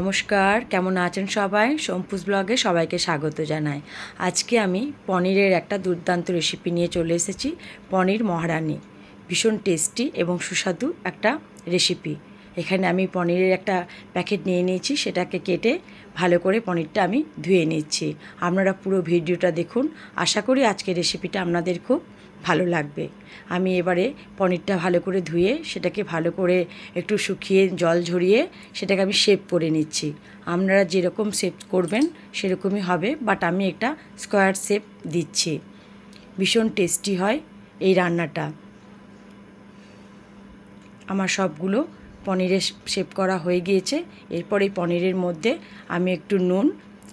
নমস্কার, কেমন আছেন সবাই? সম্পুজ ব্লগে সবাইকে স্বাগত জানাই। আজকে আমি পনিরের একটা দুর্দান্ত রেসিপি নিয়ে চলে এসেছি, পনির মহারানি। ভীষণ টেস্টি এবং সুস্বাদু একটা রেসিপি এখানে আমি পনিরের একটা প্যাকেট নিয়ে নিয়েছি, সেটাকে কেটে ভালো করে পনিরটা আমি ধুয়ে নিচ্ছি। আপনারা পুরো ভিডিওটা দেখুন। আশা করি আজকের রেসিপিটা আপনাদের খুব ভালো লাগবে। আমি এবারে পনিরটা ভালো করে ধুয়ে, সেটাকে ভালো করে একটু শুকিয়ে জল ঝরিয়ে সেটাকে আমি শেপ করে নিচ্ছি। আপনারা যেরকম শেপ করবেন সেরকমই হবে বাট আমি একটা স্কোয়ার শেপ দিচ্ছি। ভীষণ টেস্টি হয় এই রান্নাটা। আমার সবগুলো পনিরের শেপ করা হয়ে গিয়েছে। এরপর পনিরের মধ্যে আমি একটু নুন,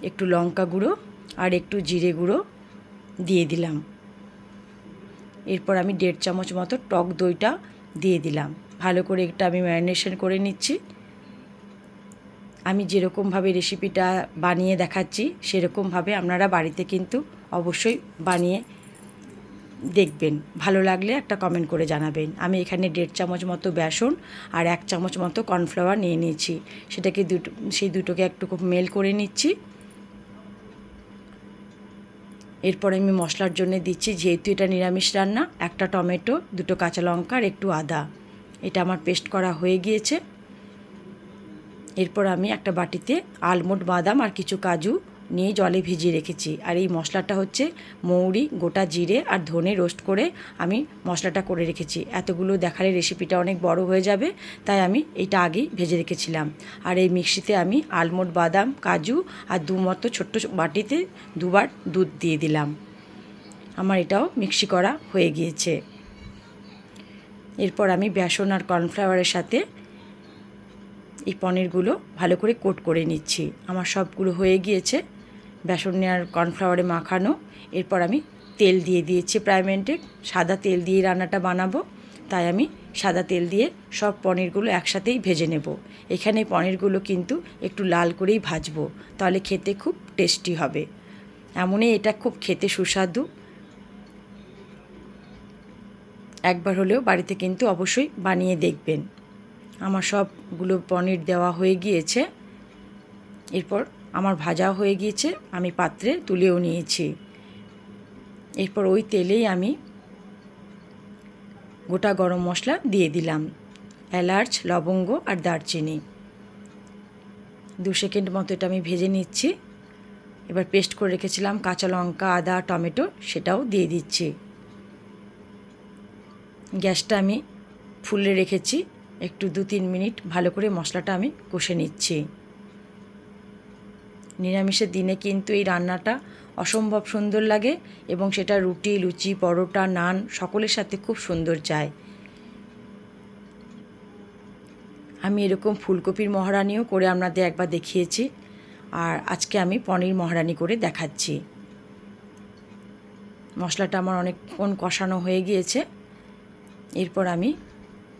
একটু লঙ্কা গুঁড়ো আর একটু জিরে গুঁড়ো দিয়ে দিলাম। এরপর আমি দেড় চামচ মতো টক দইটা দিয়ে দিলাম। ভালো করে এটা আমি ম্যারিনেশন করে নিচ্ছি। আমি যেরকমভাবে রেসিপিটা বানিয়ে দেখাচ্ছি, সেরকমভাবে আপনারা বাড়িতে কিন্তু অবশ্যই বানিয়ে দেখবেন। ভালো লাগলে একটা কমেন্ট করে জানাবেন। আমি এখানে দেড় চামচ মতো বেসন আর এক চামচ মতো কর্নফ্লাওয়ার নিয়ে নিয়েছি। সেটাকে দুটো, সেই দুটোকে একটু খুব মেল করে নিচ্ছি। এরপর আমি মশলার জন্য দিচ্ছি, যেহেতু এটা নিরামিষ রান্না, একটা টমেটো, দুটো কাঁচা লঙ্কা আর একটু আদা। এটা আমার পেস্ট করা হয়ে গিয়েছে। এরপর আমি একটা বাটিতে আলমন্ড, বাদাম আর কিছু কাজু নিয়ে জলে ভিজিয়ে রেখেছি। আর এই মশলাটা হচ্ছে মৌরি, গোটা জিরে আর ধনে রোস্ট করে আমি মশলাটা করে রেখেছি। এতগুলো দেখালে রেসিপিটা অনেক বড় হয়ে যাবে, তাই আমি এটা আগেই ভেজে রেখেছিলাম। আর এই মিক্সিতে আমি আলমন্ড, বাদাম, কাজু আর দু মতো ছোট্ট বাটিতে দুবার দুধ দিয়ে দিলাম। আমার এটাও মিক্সি করা হয়ে গিয়েছে। এরপর আমি বেসন আর কর্নফ্লাওয়ারের সাথে এই পনিরগুলো ভালো করে কোট করে নিচ্ছি। আমার সবগুলো হয়ে গিয়েছে। বেসন আর কর্নফ্লাওয়ারে মাখানো। এরপর আমি তেল দিয়ে দিয়েছি প্রাইমেন্টে। সাদা তেল দিয়ে রান্নাটা বানাবো। তাই আমি সাদা তেল দিয়ে সব পনিরগুলো একসাথেই ভেজে নেব। এখানে পনিরগুলো কিন্তু একটু লাল করেই ভাজবো। তাহলে খেতে খুব টেস্টি হবে। এমনই এটা খুব খেতে সুস্বাদু। একবার হলেও বাড়িতে কিন্তু অবশ্যই বানিয়ে দেখবেন। আমার সবগুলো পনির দেওয়া হয়ে গিয়েছে। এরপর আমার ভাজা হয়ে গিয়েছে, আমি পাত্রে তুলেও নিয়েছি। এরপর ওই তেলেই আমি গোটা গরম মশলা দিয়ে দিলাম, এলাচ, লবঙ্গ আর দারচিনি। দু সেকেন্ড মতো এটা আমি ভেজে নিচ্ছি। এবার পেস্ট করে রেখেছিলাম কাঁচা লঙ্কা, আদা, টমেটো, সেটাও দিয়ে দিচ্ছি। গ্যাসটা আমি ফুলে রেখেছি, একটু দু তিন মিনিট ভালো করে মশলাটা আমি কষে নিচ্ছি। নিরামিষের দিনে কিন্তু এই রান্নাটা অসম্ভব সুন্দর লাগে এবং সেটা রুটি, লুচি, পরোটা, নান সকলের সাথে খুব সুন্দর যায়। আমি এরকম ফুলকপির মহারানিও করে আপনাদের একবার দেখিয়েছি আর আজকে আমি পনির মহারানি করে দেখাচ্ছি। মশলাটা আমার অনেকক্ষণ কষানো হয়ে গিয়েছে। এরপর আমি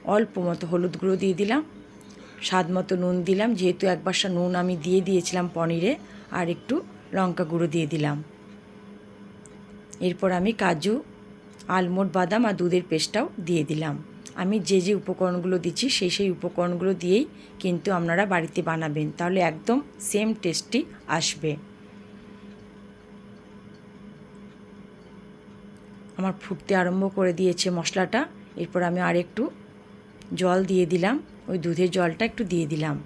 অল্প মতো হলুদ গুঁড়ো দিয়ে দিলাম। স্বাদ মতো নুন দিলাম, যেহেতু একবার নুন আমি দিয়ে দিয়েছিলাম পনিরে, আর একটু লঙ্কা গুঁড়ো দিয়ে দিলাম। এরপর আমি কাজু আলমন্ড বাদাম আর দুধের পেস্টটাও দিয়ে দিলাম। আমি যে যে উপকরণগুলো দিচ্ছি, সেই সেই উপকরণগুলো দিয়েই কিন্তু আপনারা বাড়িতে বানাবেন, তাহলে একদম সেম টেস্টি আসবে। আমার ফুটতে আরম্ভ করে দিয়েছে মশলাটা। এরপর আমি আর একটু জল দিয়ে দিলাম। ওই দুধের জলটা একটু দিয়ে দিলাম।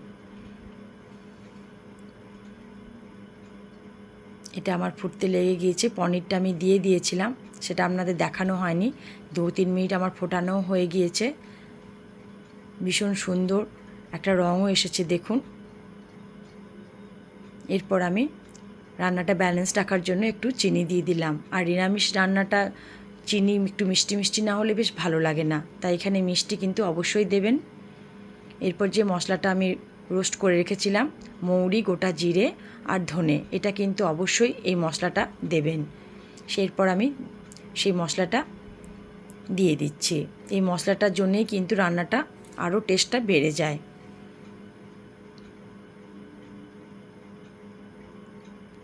এটা আমার ফুটতে লেগে গিয়েছে, পনিরটা আমি দিয়ে দিয়েছিলাম, সেটা আপনাদের দেখানো হয়নি। দু তিন মিনিট আমার ফোটানো হয়ে গিয়েছে। ভীষণ সুন্দর একটা রঙও এসেছে, দেখুন। এরপর আমি রান্নাটা ব্যালেন্স রাখার জন্য একটু চিনি দিয়ে দিলাম। আর নিরামিষ রান্নাটা চিনি একটু মিষ্টি মিষ্টি না হলে বেশ ভালো লাগে না। তাই এখানে মিষ্টি কিন্তু অবশ্যই দেবেন। এরপর যে মশলাটা আমি রোস্ট করে রেখেছিলাম, মৌরি, গোটা জিরে আর ধনে, এটা কিন্তু অবশ্যই এই মশলাটা দেবেন। সেরপর আমি সেই মশলাটা দিয়ে দিচ্ছি। এই মশলাটার জন্যেই কিন্তু রান্নাটা আরও টেস্টটা বেড়ে যায়।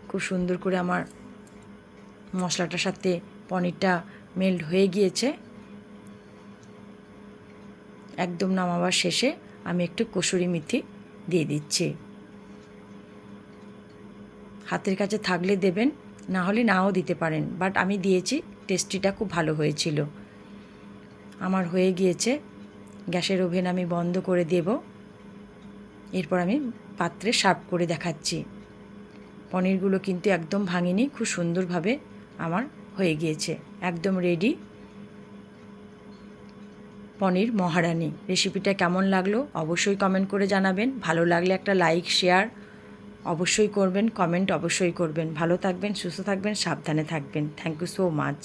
খুব সুন্দর করে আমার মশলাটার সাথে পনিরটা মেল্ট হয়ে গিয়েছে। একদম নামাবার শেষে আমি একটু কসুরি মেথি দিয়ে দিচ্ছি। হাতের কাছে থাকলে দেবেন, না হলে নাও দিতে পারেন বাট আমি দিয়েছি টেস্টিটা খুব ভালো হয়েছিল। আমার হয়ে গিয়েছে, গ্যাসের ওভেন আমি বন্ধ করে দেব। এরপর আমি পাত্রে সার্ভ করে দেখাচ্ছি। পনিরগুলো কিন্তু একদম ভাঙিনি, খুব সুন্দরভাবে আমার হয়ে গিয়েছে, একদম রেডি পনির মহারানি। রেসিপিটা কেমন লাগল অবশ্যই কমেন্ট করে জানাবেন। ভালো লাগলে একটা লাইক, শেয়ার অবশ্যই করবেন, কমেন্ট অবশ্যই করবেন। ভালো থাকবেন, সুস্থ থাকবেন, সাবধানে থাকবেন। Thank you so much.